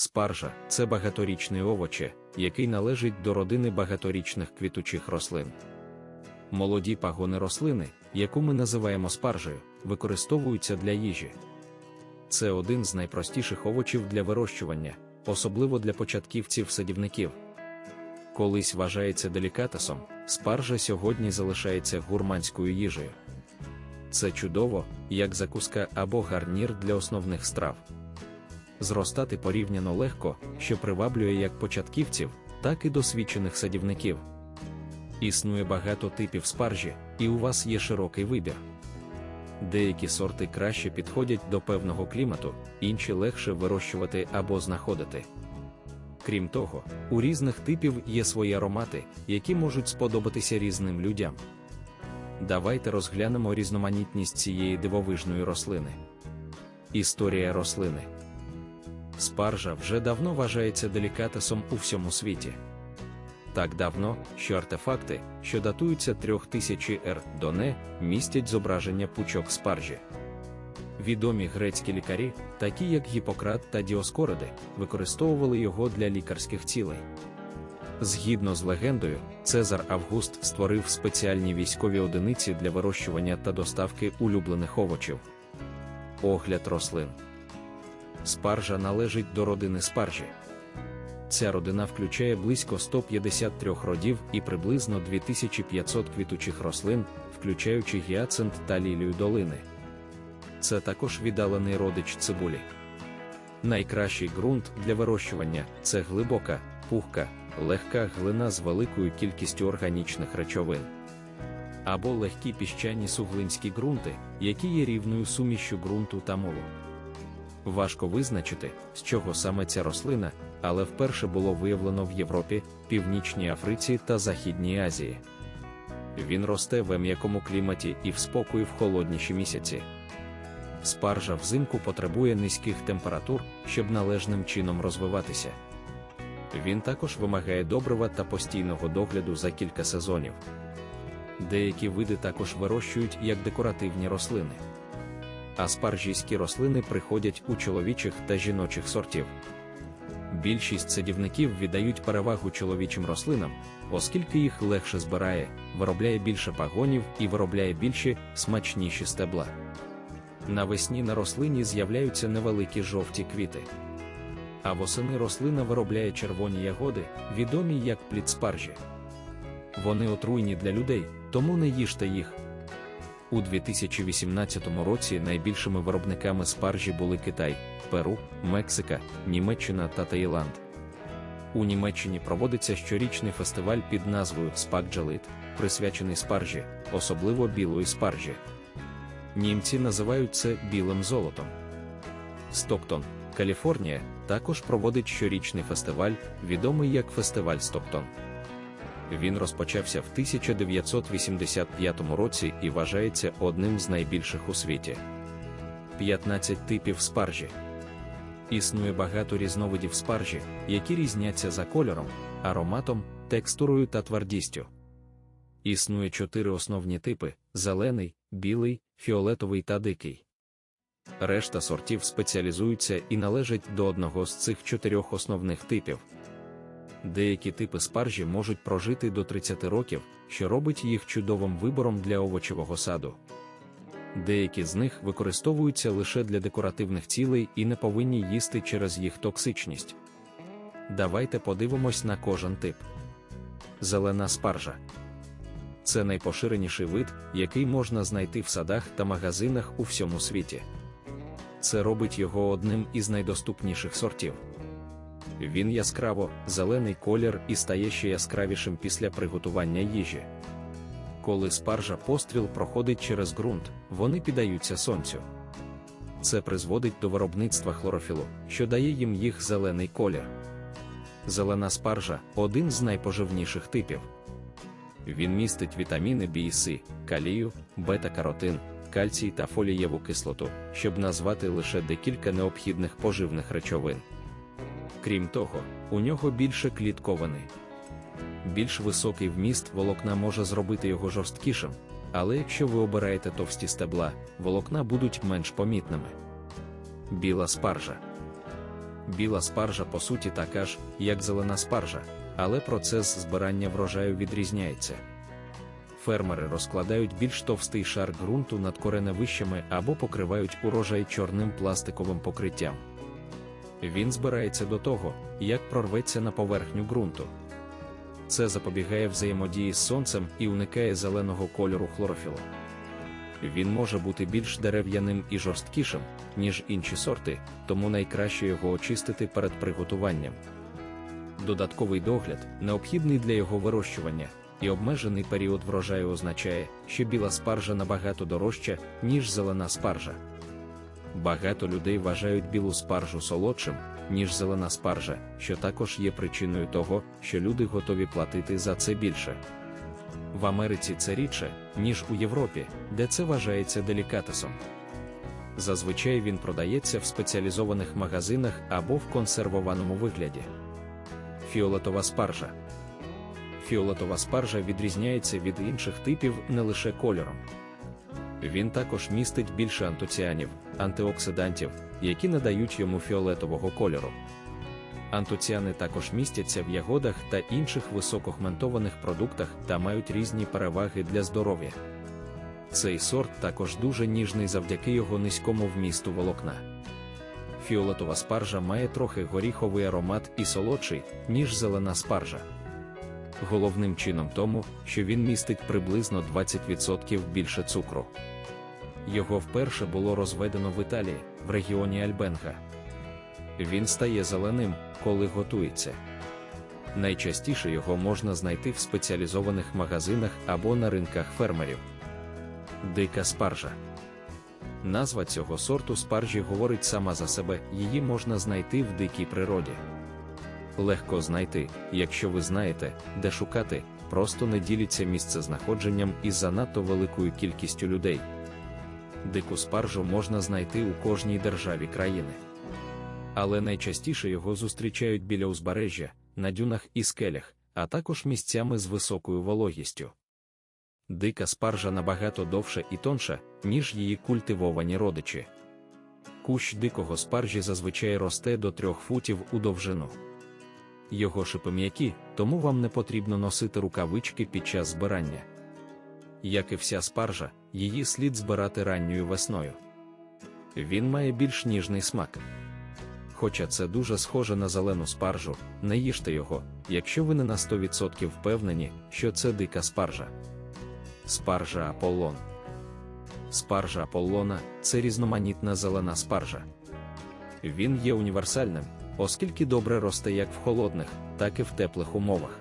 Спаржа це багаторічне овоче, який належить до родини багаторічних квітучих рослин. Молоді пагони рослини, яку ми називаємо спаржею, використовуються для їжі. Це один з найпростіших овочів для вирощування, особливо для початківців-садівників. Колись вважається делікатесом, спаржа сьогодні залишається гурманською їжею. Це чудово, як закуска або гарнір для основних страв. Зростати порівняно легко, що приваблює як початківців, так і досвідчених садівників. Існує багато типів спаржі, і у вас є широкий вибір. Деякі сорти краще підходять до певного клімату, інші легше вирощувати або знаходити. Крім того, у різних типів є свої аромати, які можуть сподобатися різним людям. Давайте розглянемо різноманітність цієї дивовижної рослини. Історія рослини спаржа вже давно вважається делікатесом у всьому світі. Так давно, що артефакти, що датуються 3000 р до не, містять зображення пучок спаржі. Відомі грецькі лікарі, такі як Гіппократ та Діоскориди, використовували його для лікарських цілей. Згідно з легендою, Цезар Август створив спеціальні військові одиниці для вирощування та доставки улюблених овочів. Огляд рослин. Спаржа належить до родини спаржі. Ця родина включає близько 153 родів і приблизно 2500 квітучих рослин, включаючи гіацинт та лілію долини. Це також віддалений родич цибулі. Найкращий ґрунт для вирощування це глибока, пухка, легка глина з великою кількістю органічних речовин. Або легкі піщані суглинські ґрунти, які є рівною сумішю ґрунту та молу. Важко визначити, з чого саме ця рослина, але вперше було виявлено в Європі, Північній Африці та Західній Азії. Він росте в м'якому кліматі і в спокої в холодніші місяці. Спаржа взимку потребує низьких температур, щоб належним чином розвиватися. Він також вимагає добрива та постійного догляду за кілька сезонів. Деякі види також вирощують як декоративні рослини. Аспаржійські рослини приходять у чоловічих та жіночих сортів. Більшість садівників віддають перевагу чоловічим рослинам, оскільки їх легше збирає, виробляє більше пагонів і виробляє більші, смачніші стебла. Навесні на рослині з'являються невеликі жовті квіти. А восени рослина виробляє червоні ягоди, відомі як плід спаржі. Вони отруйні для людей, тому не їжте їх. У 2018 році найбільшими виробниками спаржі були Китай, Перу, Мексика, Німеччина та Таїланд. У Німеччині проводиться щорічний фестиваль під назвою Спакджалит, присвячений спаржі, особливо білої спаржі. Німці називають це білим золотом. Стоктон, Каліфорнія, також проводить щорічний фестиваль, відомий як Фестиваль Стоктон. Він розпочався в 1985 році і вважається одним з найбільших у світі. 15 типів спаржі. Існує багато різновидів спаржі, які різняться за кольором, ароматом, текстурою та твердістю. Існує чотири основні типи: зелений, білий, фіолетовий та дикий. Решта сортів спеціалізуються і належать до одного з цих чотирьох основних типів. Деякі типи спаржі можуть прожити до 30 років, що робить їх чудовим вибором для овочевого саду. Деякі з них використовуються лише для декоративних цілей і не повинні їсти через їх токсичність. Давайте подивимось на кожен тип. Зелена спаржа це найпоширеніший вид, який можна знайти в садах та магазинах у всьому світі. Це робить його одним із найдоступніших сортів. Він яскраво зелений колір і стає ще яскравішим після приготування їжі. Коли спаржа постріл проходить через ґрунт, вони піддаються сонцю. Це призводить до виробництва хлорофілу, що дає їм їх зелений колір. Зелена спаржа один з найпоживніших типів. Він містить вітаміни Б і С, калію, бета-каротин, кальцій та фолієву кислоту, щоб назвати лише декілька необхідних поживних речовин. Крім того, у нього більше клітковини. Більш високий вміст волокна може зробити його жорсткішим, але якщо ви обираєте товсті стебла, волокна будуть менш помітними. Біла спаржа. Біла спаржа по суті така ж, як зелена спаржа, але процес збирання врожаю відрізняється. Фермери розкладають більш товстий шар ґрунту над кореневищами або покривають урожай чорним пластиковим покриттям. Він збирається до того, як прорветься на поверхню ґрунту. Це запобігає взаємодії з сонцем і уникає зеленого кольору хлорофілу. Він може бути більш дерев'яним і жорсткішим, ніж інші сорти, тому найкраще його очистити перед приготуванням. Додатковий догляд, необхідний для його вирощування, і обмежений період врожаю означає, що біла спаржа набагато дорожча, ніж зелена спаржа. Багато людей вважають білу спаржу солодшим, ніж зелена спаржа, що також є причиною того, що люди готові платити за це більше. В Америці це рідше, ніж у Європі, де це вважається делікатесом. Зазвичай він продається в спеціалізованих магазинах або в консервованому вигляді. Фіолетова спаржа. Фіолетова спаржа відрізняється від інших типів не лише кольором. Він також містить більше антоціанів, антиоксидантів, які надають йому фіолетового кольору. Антоціани також містяться в ягодах та інших високохментованих продуктах та мають різні переваги для здоров'я. Цей сорт також дуже ніжний завдяки його низькому вмісту волокна. Фіолетова спаржа має трохи горіховий аромат і солодший, ніж зелена спаржа. Головним чином тому, що він містить приблизно 20% більше цукру. Його вперше було розведено в Італії, в регіоні Альбенга. Він стає зеленим, коли готується. Найчастіше його можна знайти в спеціалізованих магазинах або на ринках фермерів. Дика спаржа. Назва цього сорту спаржі говорить сама за себе, її можна знайти в дикій природі. Легко знайти, якщо ви знаєте, де шукати, просто не діліться місцезнаходженням із занадто великою кількістю людей. Дику спаржу можна знайти у кожній державі країни. Але найчастіше його зустрічають біля узбережжя, на дюнах і скелях, а також місцями з високою вологістю. Дика спаржа набагато довша і тонша, ніж її культивовані родичі. Кущ дикого спаржі зазвичай росте до трьох футів у довжину. Його шипи м'які, тому вам не потрібно носити рукавички під час збирання. Як і вся спаржа, її слід збирати ранньою весною. Він має більш ніжний смак. Хоча це дуже схоже на зелену спаржу, не їжте його, якщо ви не на 100% впевнені, що це дика спаржа. Спаржа Аполлон. Спаржа Аполлона це різноманітна зелена спаржа. Він є універсальним, оскільки добре росте як в холодних, так і в теплих умовах.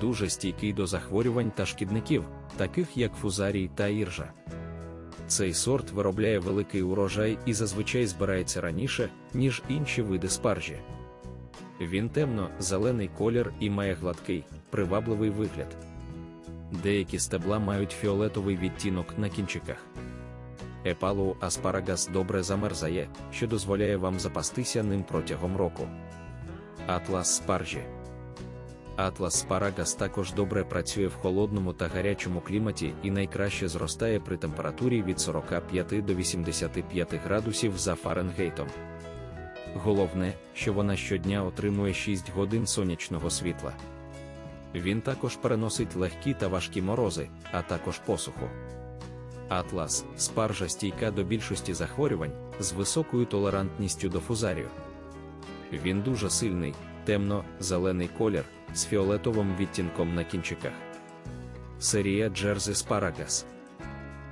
Дуже стійкий до захворювань та шкідників, таких як фузарій та іржа. Цей сорт виробляє великий урожай і зазвичай збирається раніше, ніж інші види спаржі. Він темно-зелений колір і має гладкий, привабливий вигляд. Деякі стебла мають фіолетовий відтінок на кінчиках. Епалу аспарагас добре замерзає, що дозволяє вам запастися ним протягом року. Атлас спаржі. Атлас спарагас також добре працює в холодному та гарячому кліматі і найкраще зростає при температурі від 45 до 85 градусів за Фаренгейтом. Головне, що вона щодня отримує 6 годин сонячного світла. Він також переносить легкі та важкі морози, а також посуху. Атлас спаржа стійка до більшості захворювань з високою толерантністю до фузарію. Він дуже сильний, темно-зелений колір з фіолетовим відтінком на кінчиках. Серія Джерзі Спарагас.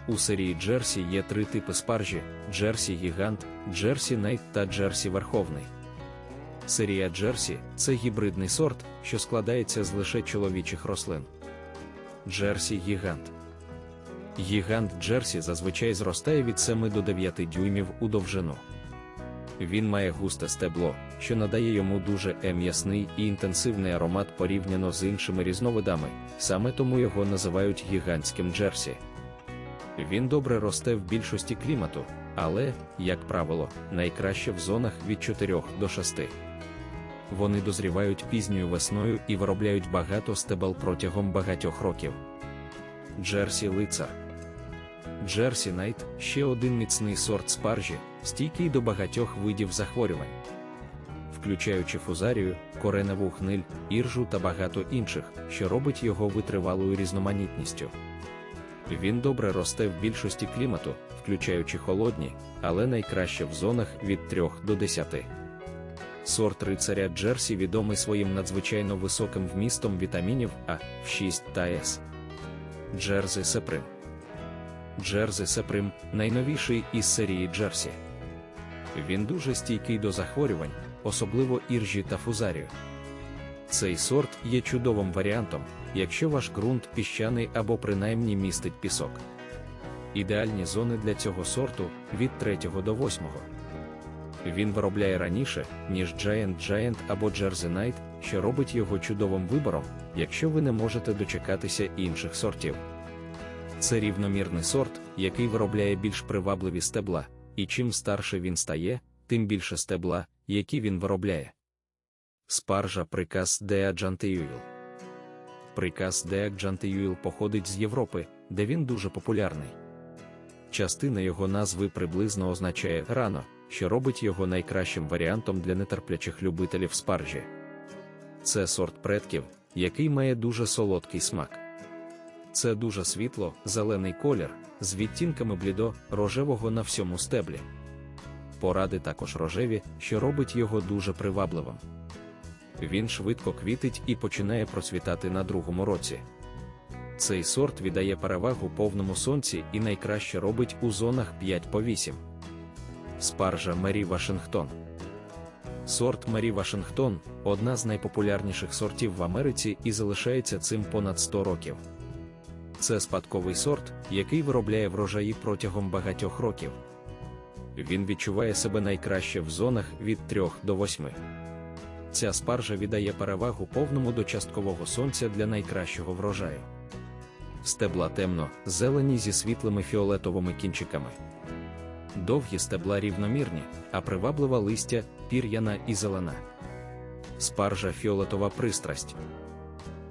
У серії Джерсі є три типи спаржі: Джерсі Гігант, Джерсі Найт та Джерсі Верховний. Серія Джерсі це гібридний сорт, що складається з лише чоловічих рослин. Джерсі Гігант. Гігант Джерсі зазвичай зростає від 7 до 9 дюймів у довжину. Він має густе стебло, що надає йому дуже ем'ясний і інтенсивний аромат порівняно з іншими різновидами, саме тому його називають гігантським джерсі. Він добре росте в більшості клімату, але, як правило, найкраще в зонах від 4 до 6. Вони дозрівають пізньою весною і виробляють багато стебел протягом багатьох років. Джерсі лицар. Джерсі Найт ще один міцний сорт спаржі, стійкий до багатьох видів захворювань. включаючи фузарію, кореневу гниль, іржу та багато інших, що робить його витривалою різноманітністю. Він добре росте в більшості клімату, включаючи холодні, але найкраще в зонах від 3 до 10. Сорт рицаря Джерсі відомий своїм надзвичайно високим вмістом вітамінів А, В6 та С. Джерзи Сеприм. Джерзи Сеприм найновіший із серії Джерсі. Він дуже стійкий до захворювань, особливо іржі та фузарію. Цей сорт є чудовим варіантом, якщо ваш ґрунт піщаний або принаймні містить пісок. Ідеальні зони для цього сорту від 3 до 8. Він виробляє раніше, ніж Giant Giant або Jersey Knight, що робить його чудовим вибором, якщо ви не можете дочекатися інших сортів. Це рівномірний сорт, який виробляє більш привабливі стебла, і чим старше він стає, тим більше стебла, які він виробляє. Спаржа приказ де Аджантеюїл. Приказ де Аджантеюїл походить з Європи, де він дуже популярний. Частина його назви приблизно означає рано, що робить його найкращим варіантом для нетерплячих любителів спаржі. Це сорт предків, який має дуже солодкий смак. Це дуже світло, зелений колір, з відтінками блідо, рожевого на всьому стеблі. Поради також рожеві, що робить його дуже привабливим. Він швидко квітить і починає процвітати на другому році. Цей сорт віддає перевагу повному сонці і найкраще робить у зонах 5 по 8. Спаржа Мері Вашингтон. Сорт Мері Вашингтон одна з найпопулярніших сортів в Америці і залишається цим понад 100 років. Це спадковий сорт, який виробляє врожаї протягом багатьох років. Він відчуває себе найкраще в зонах від 3 до 8. Ця спаржа віддає перевагу повному до часткового сонця для найкращого врожаю. Стебла темно, зелені зі світлими фіолетовими кінчиками. Довгі стебла рівномірні, а приваблива листя, пір'яна і зелена. Спаржа фіолетова пристрасть.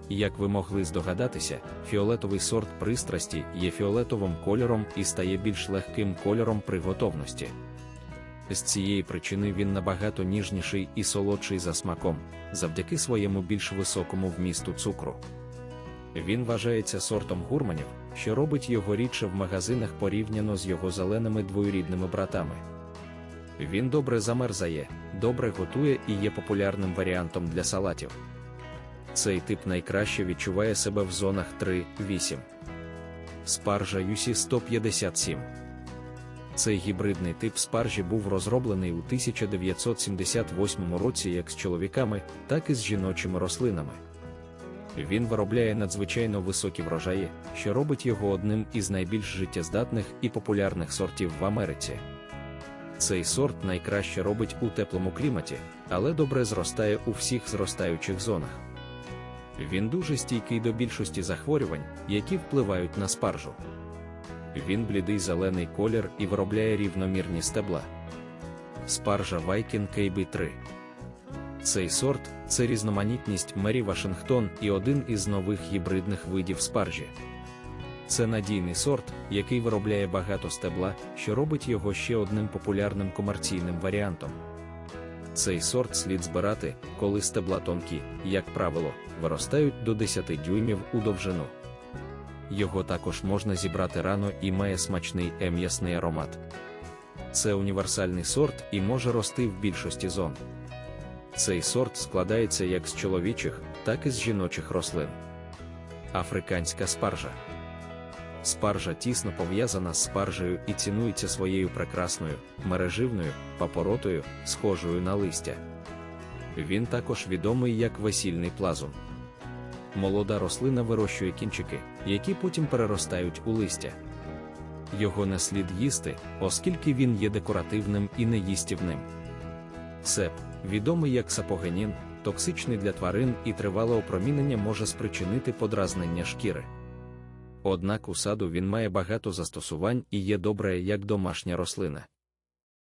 Як ви могли здогадатися, фіолетовий сорт пристрасті є фіолетовим кольором і стає більш легким кольором при готовності. З цієї причини він набагато ніжніший і солодший за смаком, завдяки своєму більш високому вмісту цукру. Він вважається сортом гурманів, що робить його рідше в магазинах порівняно з його зеленими двоюрідними братами. Він добре замерзає, добре готує і є популярним варіантом для салатів. Цей тип найкраще відчуває себе в зонах 3-8. Спаржа UC 157. Цей гібридний тип спаржі був розроблений у 1978 році як з чоловіками, так і з жіночими рослинами. Він виробляє надзвичайно високі врожаї, що робить його одним із найбільш життєздатних і популярних сортів в Америці. Цей сорт найкраще робить у теплому кліматі, але добре зростає у всіх зростаючих зонах. Він дуже стійкий до більшості захворювань, які впливають на спаржу. Він блідий зелений колір і виробляє рівномірні стебла. Спаржа Viking KB3. Цей сорт це різноманітність Мері Вашингтон і один із нових гібридних видів спаржі. Це надійний сорт, який виробляє багато стебла, що робить його ще одним популярним комерційним варіантом. Цей сорт слід збирати, коли стебла тонкі, як правило, виростають до 10 дюймів у довжину. Його також можна зібрати рано і має смачний ем'ясний аромат. Це універсальний сорт і може рости в більшості зон. Цей сорт складається як з чоловічих, так і з жіночих рослин. Африканська спаржа. Спаржа тісно пов'язана з спаржею і цінується своєю прекрасною, мереживною, папоротою, схожою на листя. Він також відомий як весільний плазун. Молода рослина вирощує кінчики, які потім переростають у листя. Його не слід їсти, оскільки він є декоративним і неїстівним. Сеп, відомий як сапогенін, токсичний для тварин і тривале опромінення може спричинити подразнення шкіри. Однак у саду він має багато застосувань і є добре як домашня рослина.